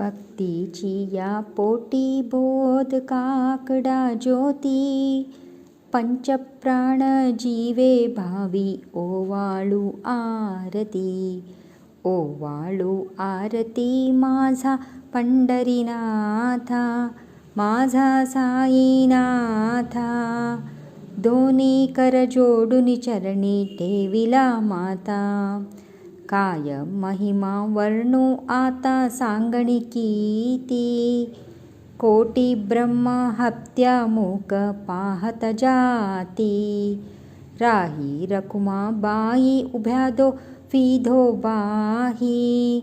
भक्तीचिया पोटी बोध काकडा ज्योती। पंचप्राण जीवे भावी ओवाळू आरती। ओवाळू आरती माझा पंढरीनाथा माझा साईनाथा। दोन्ही कर जोडून चरणी ठेविला माता कायं महिमा वर्णो आता साङ्गणिकीति। कोटिब्रह्मा हत्यामुकपाहत जाति। राहि रकुमाबाई उभ्यादो फीधो बाहि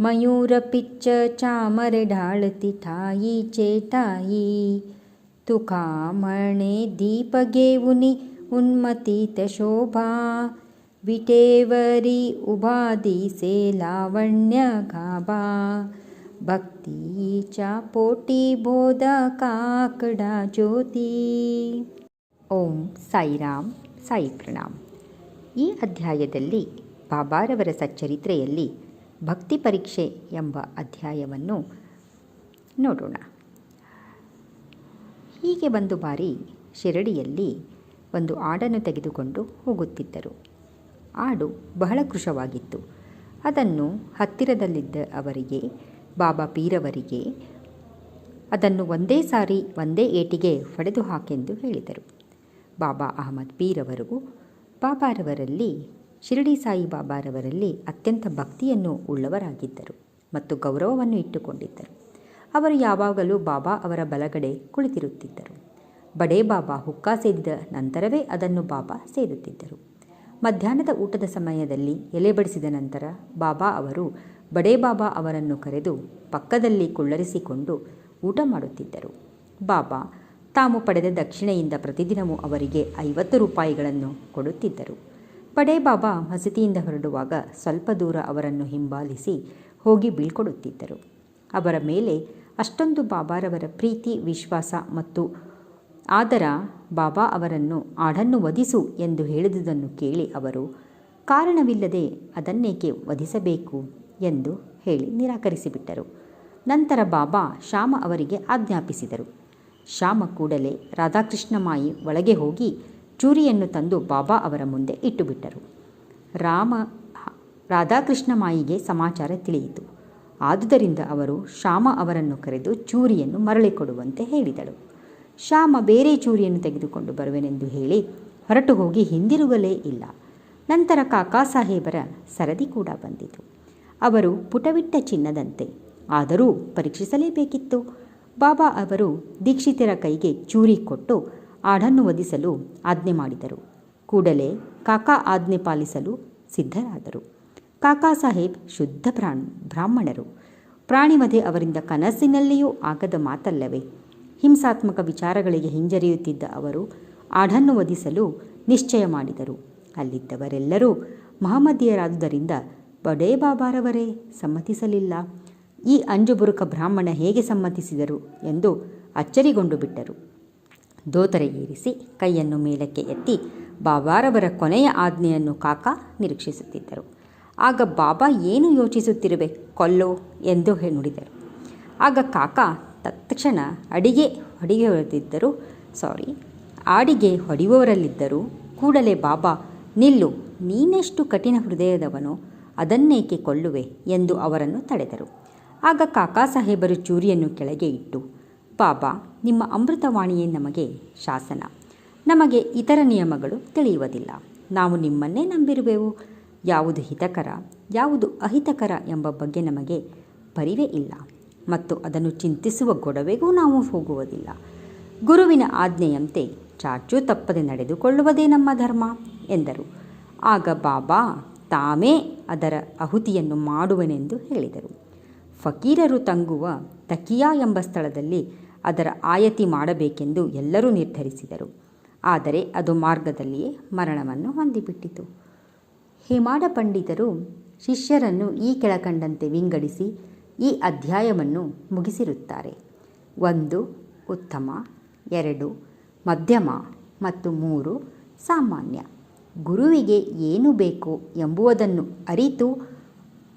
मयूरपि चामरढाळतिथायी चेतायी तु कामर्णे दीपगेवुनि उन्मतितशोभा विटेवरी उभा दिसे लावण्य गाभा ಭಕ್ತಿಚ ಪೋಟಿ ಬೋಧ ಕಾಕಡ ಜ್ಯೋತಿ ಓಂ ಸಾಯಿರಾಮ್ ಸಾಯಿ ಪ್ರಣಾಮ್ ಈ ಅಧ್ಯಾಯದಲ್ಲಿ ಬಾಬಾರವರ ಸಚ್ಚರಿತ್ರೆಯಲ್ಲಿ ಭಕ್ತಿ ಪರೀಕ್ಷೆ ಎಂಬ ಅಧ್ಯಾಯವನ್ನು ನೋಡೋಣ ಹೀಗೆ ಒಂದು ಬಾರಿ ಶಿರಡಿಯಲ್ಲಿ ಒಂದು ಆಡನ್ನು ತೆಗೆದುಕೊಂಡು ಹೋಗುತ್ತಿದ್ದರು ಆಡು ಬಹಳ ಕೃಶವಾಗಿತ್ತು. ಅದನ್ನು ಹತ್ತಿರದಲ್ಲಿದ್ದ ಅವರಿಗೆ, ಬಾಬಾ ಪೀರವರಿಗೆ, ಅದನ್ನು ಒಂದೇ ಸಾರಿ ಒಂದೇ ಏಟಿಗೆ ಹೊಡೆದು ಹಾಕೆಂದು ಹೇಳಿದರು. ಬಾಬಾ ಅಹಮದ್ ಪೀರವರು ಬಾಬಾರವರಲ್ಲಿ, ಶಿರಡಿ ಸಾಯಿ ಬಾಬಾರವರಲ್ಲಿ ಅತ್ಯಂತ ಭಕ್ತಿಯನ್ನು ಉಳ್ಳವರಾಗಿದ್ದರು ಮತ್ತು ಗೌರವವನ್ನು ಇಟ್ಟುಕೊಂಡಿದ್ದರು. ಅವರು ಯಾವಾಗಲೂ ಬಾಬಾ ಅವರ ಬಲಗಡೆ ಕುಳಿತಿರುತ್ತಿದ್ದರು. ಬಡೇ ಬಾಬಾ ಹುಕ್ಕಾ ಸೇದಿದ ನಂತರವೇ ಅದನ್ನು ಬಾಬಾ ಸೇದುತ್ತಿದ್ದರು. ಮಧ್ಯಾಹ್ನದ ಊಟದ ಸಮಯದಲ್ಲಿ ಎಲೆ ಬಡಿಸಿದ ನಂತರ ಬಾಬಾ ಅವರು ಬಡೇ ಬಾಬಾ ಅವರನ್ನು ಕರೆದು ಪಕ್ಕದಲ್ಲಿ ಕುಳ್ಳರಿಸಿಕೊಂಡು ಊಟ ಮಾಡುತ್ತಿದ್ದರು. ಬಾಬಾ ತಾವು ಪಡೆದ ದಕ್ಷಿಣೆಯಿಂದ ಪ್ರತಿದಿನವೂ ಅವರಿಗೆ ಐವತ್ತು ರೂಪಾಯಿಗಳನ್ನು ಕೊಡುತ್ತಿದ್ದರು. ಬಡೇ ಬಾಬಾ ಮಸೀದಿಯಿಂದ ಹೊರಡುವಾಗ ಸ್ವಲ್ಪ ದೂರ ಅವರನ್ನು ಹಿಂಬಾಲಿಸಿ ಹೋಗಿ ಬೀಳ್ಕೊಡುತ್ತಿದ್ದರು. ಅವರ ಮೇಲೆ ಅಷ್ಟೊಂದು ಬಾಬಾರವರ ಪ್ರೀತಿ, ವಿಶ್ವಾಸ ಮತ್ತು ಆದರ ಬಾಬಾ ಅವರನ್ನು ಆಡನ್ನು ವಧಿಸು ಎಂದು ಹೇಳಿದುದನ್ನು ಕೇಳಿ ಅವರು, ಕಾರಣವಿಲ್ಲದೆ ಅದನ್ನೇಕೆ ವಧಿಸಬೇಕು ಎಂದು ಹೇಳಿ ನಿರಾಕರಿಸಿಬಿಟ್ಟರು. ನಂತರ ಬಾಬಾ ಶ್ಯಾಮ ಅವರಿಗೆ ಆಜ್ಞಾಪಿಸಿದರು. ಶ್ಯಾಮ ಕೂಡಲೇ ರಾಧಾಕೃಷ್ಣಮಾಯಿ ಒಳಗೆ ಹೋಗಿ ಚೂರಿಯನ್ನು ತಂದು ಬಾಬಾ ಅವರ ಮುಂದೆ ಇಟ್ಟುಬಿಟ್ಟರು. ರಾಮ, ರಾಧಾಕೃಷ್ಣಮಾಯಿಗೆ ಸಮಾಚಾರ ತಿಳಿಯಿತು. ಆದುದರಿಂದ ಅವರು ಶ್ಯಾಮ ಅವರನ್ನು ಕರೆದು ಚೂರಿಯನ್ನು ಮರಳಿಕೊಡುವಂತೆ ಹೇಳಿದಳು. ಶ್ಯಾಮ ಬೇರೆ ಚೂರಿಯನ್ನು ತೆಗೆದುಕೊಂಡು ಬರುವೆನೆಂದು ಹೇಳಿ ಹೊರಟು ಹೋಗಿ ಹಿಂದಿರುಗಲೇ ಇಲ್ಲ. ನಂತರ ಕಾಕಾ ಸಾಹೇಬರ ಸರದಿ ಕೂಡ ಬಂದಿತು. ಅವರು ಪುಟವಿಟ್ಟ ಚಿನ್ನದಂತೆ. ಆದರೂ ಪರೀಕ್ಷಿಸಲೇಬೇಕಿತ್ತು. ಬಾಬಾ ಅವರು ದೀಕ್ಷಿತರ ಕೈಗೆ ಚೂರಿ ಕೊಟ್ಟು ಆಡನ್ನು ವಧಿಸಲು ಆಜ್ಞೆ ಮಾಡಿದರು. ಕೂಡಲೇ ಕಾಕಾ ಆಜ್ಞೆ ಪಾಲಿಸಲು ಸಿದ್ಧರಾದರು. ಕಾಕಾ ಸಾಹೇಬ್ ಶುದ್ಧ ಪ್ರಾಣ್, ಬ್ರಾಹ್ಮಣರು. ಪ್ರಾಣಿವಧೆ ಅವರಿಂದ ಕನಸಿನಲ್ಲಿಯೂ ಆಗದ ಮಾತಲ್ಲವೇ? ಹಿಂಸಾತ್ಮಕ ವಿಚಾರಗಳಿಗೆ ಹಿಂಜರಿಯುತ್ತಿದ್ದ ಅವರು ಆಡನ್ನು ವಧಿಸಲು ನಿಶ್ಚಯ ಮಾಡಿದರು. ಅಲ್ಲಿದ್ದವರೆಲ್ಲರೂ ಮಹಮ್ಮದಿಯರಾದುದರಿಂದ ಬಡೇ ಬಾಬಾರವರೇ ಸಮ್ಮತಿಸಲಿಲ್ಲ. ಈ ಅಂಜುಬುರುಕ ಬ್ರಾಹ್ಮಣ ಹೇಗೆ ಸಮ್ಮತಿಸಿದರು ಎಂದು ಅಚ್ಚರಿಗೊಂಡು ಬಿಟ್ಟರು. ದೋತರೆ ಏರಿಸಿ ಕೈಯನ್ನು ಮೇಲಕ್ಕೆ ಎತ್ತಿ ಬಾಬಾರವರ ಕೊನೆಯ ಆಜ್ಞೆಯನ್ನು ಕಾಕಾ ನಿರೀಕ್ಷಿಸುತ್ತಿದ್ದರು. ಆಗ ಬಾಬಾ ಏನು ಯೋಚಿಸುತ್ತಿರುವೆ ಕೊಲ್ಲೋ ಎಂದು ನುಡಿದರು. ಆಗ ಕಾಕಾ ತತ್ಕ್ಷಣ ಅಡಿಗೆ ಹೊಡೆಯುವವರಿದ್ದರು ಸಾರಿ ಆಡಿಗೆ ಹೊಡೆಯುವವರಲ್ಲಿದ್ದರು ಕೂಡಲೇ ಬಾಬಾ, ನಿಲ್ಲು, ನೀನೆಷ್ಟು ಕಠಿಣ ಹೃದಯದವನೋ ಅದನ್ನೇಕೆ ಕೊಳ್ಳುವೆ ಎಂದು ಅವರನ್ನು ತಡೆದರು. ಆಗ ಕಾಕಾ ಸಾಹೇಬರು ಚೂರಿಯನ್ನು ಕೆಳಗೆ ಇಟ್ಟು, ಬಾಬಾ, ನಿಮ್ಮ ಅಮೃತವಾಣಿಯೇ ನಮಗೆ ಶಾಸನ. ನಮಗೆ ಇತರ ನಿಯಮಗಳು ತಿಳಿಯುವುದಿಲ್ಲ. ನಾವು ನಿಮ್ಮನ್ನೇ ನಂಬಿರುವೆವು. ಯಾವುದು ಹಿತಕರ, ಯಾವುದು ಅಹಿತಕರ ಎಂಬ ಬಗ್ಗೆ ನಮಗೆ ಪರಿವೇ ಇಲ್ಲ. ಮತ್ತು ಅದನ್ನು ಚಿಂತಿಸುವ ಗೊಡವೆಗೂ ನಾವು ಹೋಗುವುದಿಲ್ಲ. ಗುರುವಿನ ಆಜ್ಞೆಯಂತೆ ಚಾಚು ತಪ್ಪದೆ ನಡೆದುಕೊಳ್ಳುವುದೇ ನಮ್ಮ ಧರ್ಮ, ಎಂದರು. ಆಗ ಬಾಬಾ ತಾವೇ ಅದರ ಆಹುತಿಯನ್ನು ಮಾಡುವೆನೆಂದು ಹೇಳಿದರು. ಫಕೀರರು ತಂಗುವ ತಕಿಯಾ ಎಂಬ ಸ್ಥಳದಲ್ಲಿ ಅದರ ಆಯತಿ ಮಾಡಬೇಕೆಂದು ಎಲ್ಲರೂ ನಿರ್ಧರಿಸಿದರು. ಆದರೆ ಅದು ಮಾರ್ಗದಲ್ಲಿಯೇ ಮರಣವನ್ನು ಹೊಂದಿಬಿಟ್ಟಿತು. ಹೇಮಾಡ ಪಂಡಿತರು ಶಿಷ್ಯರನ್ನು ಈ ಕೆಳಕಂಡಂತೆ ವಿಂಗಡಿಸಿ ಈ ಅಧ್ಯಾಯವನ್ನು ಮುಗಿಸಿರುತ್ತಾರೆ. ಒಂದು, ಉತ್ತಮ. ಎರಡು, ಮಧ್ಯಮ. ಮತ್ತು ಮೂರು, ಸಾಮಾನ್ಯ. ಗುರುವಿಗೆ ಏನು ಬೇಕು ಎಂಬುವುದನ್ನು ಅರಿತು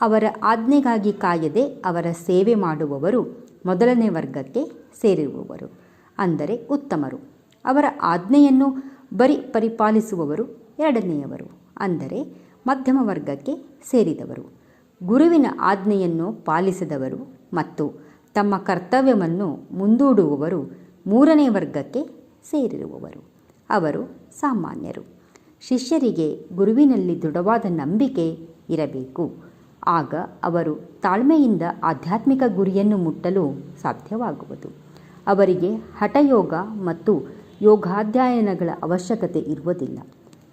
ಅವರ ಆಜ್ಞೆಗಾಗಿ ಕಾಯದೆ ಅವರ ಸೇವೆ ಮಾಡುವವರು ಮೊದಲನೇ ವರ್ಗಕ್ಕೆ ಸೇರಿರುವವರು ಅಂದರೆ ಉತ್ತಮರು. ಅವರ ಆಜ್ಞೆಯನ್ನು ಬರಿ ಪರಿಪಾಲಿಸುವವರು ಎರಡನೆಯವರು. ಅಂದರೆ ಮಧ್ಯಮ ವರ್ಗಕ್ಕೆ ಸೇರಿದವರು. ಗುರುವಿನ ಆಜ್ಞೆಯನ್ನು ಪಾಲಿಸದವರು ಮತ್ತು ತಮ್ಮ ಕರ್ತವ್ಯವನ್ನು ಮುಂದೂಡುವವರು ಮೂರನೇ ವರ್ಗಕ್ಕೆ ಸೇರಿರುವವರು. ಅವರು ಸಾಮಾನ್ಯರು. ಶಿಷ್ಯರಿಗೆ ಗುರುವಿನಲ್ಲಿ ದೃಢವಾದ ನಂಬಿಕೆ ಇರಬೇಕು. ಆಗ ಅವರು ತಾಳ್ಮೆಯಿಂದ ಆಧ್ಯಾತ್ಮಿಕ ಗುರಿಯನ್ನು ಮುಟ್ಟಲು ಸಾಧ್ಯವಾಗುವುದು. ಅವರಿಗೆ ಹಠಯೋಗ ಮತ್ತು ಯೋಗಾಧ್ಯಯನಗಳ ಅವಶ್ಯಕತೆ ಇರುವುದಿಲ್ಲ.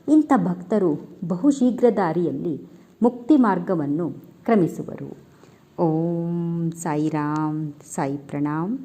ಇಂಥ ಭಕ್ತರು ಬಹುಶೀಘ್ರ ದಾರಿಯಲ್ಲಿ ಮುಕ್ತಿ ಮಾರ್ಗವನ್ನು ಕ್ರಮಿಸುವರು. ಓಂ ಸಾಯಿರಾಮ್ ಸಾಯಿ ಪ್ರಣಾಮ್